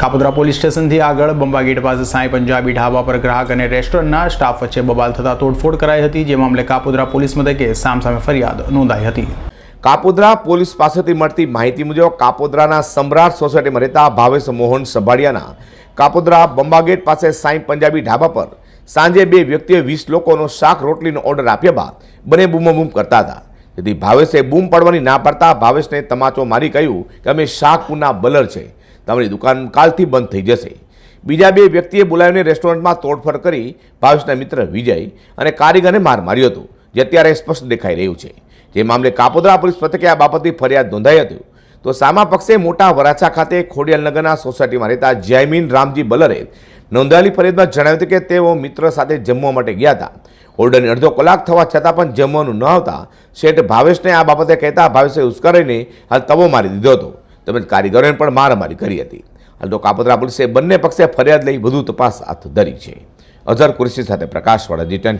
Kapodra police સ્ટેશનથી આગળ બંબા gate પાસે સાંઈ પંજાબી ઢાબા પર ગ્રાહક અને રેસ્ટોરન્ટના સ્ટાફ વચ્ચે બબાલ થતા તોડફોડ કરાઈ હતી. જે મામલે કાપોદ્રા પોલીસ મથકે સામસામે ફરિયાદ નોંધાઈ હતી. કાપોદ્રા પોલીસ પાસેથી મળતી માહિતી મુજબ કાપોદ્રાના સમ્રાટ સોસાયટીમાં રહેતા ભાવેશ મોહન સભાડિયાના કાપોદ્રા બંબાગેટ પાસે સાંઈ પંજાબી ઢાબા પર સાંજે બે વ્યક્તિએ વીસ લોકોનો શાક રોટલીનો ઓર્ડર આપ્યા બાદ બંને બૂમબૂમ કરતા હતા. તેથી ભાવેશે બૂમ પાડવાની ના પાડતા ભાવેશને તમાચો મારી કહ્યું કે અમે શાક પૂના બલર છે. તમારી દુકાન કાલથી બંધ થઈ જશે. બીજા બે વ્યક્તિએ બોલાવીને રેસ્ટોરન્ટમાં તોડફોડ કરી ભાવેશના મિત્ર વિજય અને કારીગરને માર માર્યો હતો, જે અત્યારે સ્પષ્ટ દેખાઈ રહ્યું છે. જે મામલે કાપોદરા પોલીસ મથકે આ બાબતની ફરિયાદ નોંધાઈ હતી. તો સામા પક્ષે મોટા વરાછા ખાતે ખોડિયાલનગરના સોસાયટીમાં રહેતા જયમીન રામજી બલરે નોંધાયેલી ફરિયાદમાં જણાવ્યું હતું કે તેઓ મિત્ર સાથે જમવા માટે ગયા હતા. ઓર્ડરની અડધો કલાક થવા છતાં પણ જમવાનું ન આવતા શેઠ ભાવેશને આ બાબતે કહેતા ભાવેશે ઉશ્કેરીને હાલ તવો મારી દીધો હતો. તેમજ કારીગરોએ પણ મારામારી કરી હતી. હાલ તો કાપોદ્રા પોલીસે બંને પક્ષે ફરિયાદ લઈ વધુ તપાસ હાથ ધરી છે. અઝર કુરશી સાથે પ્રકાશવાળા જી ટેન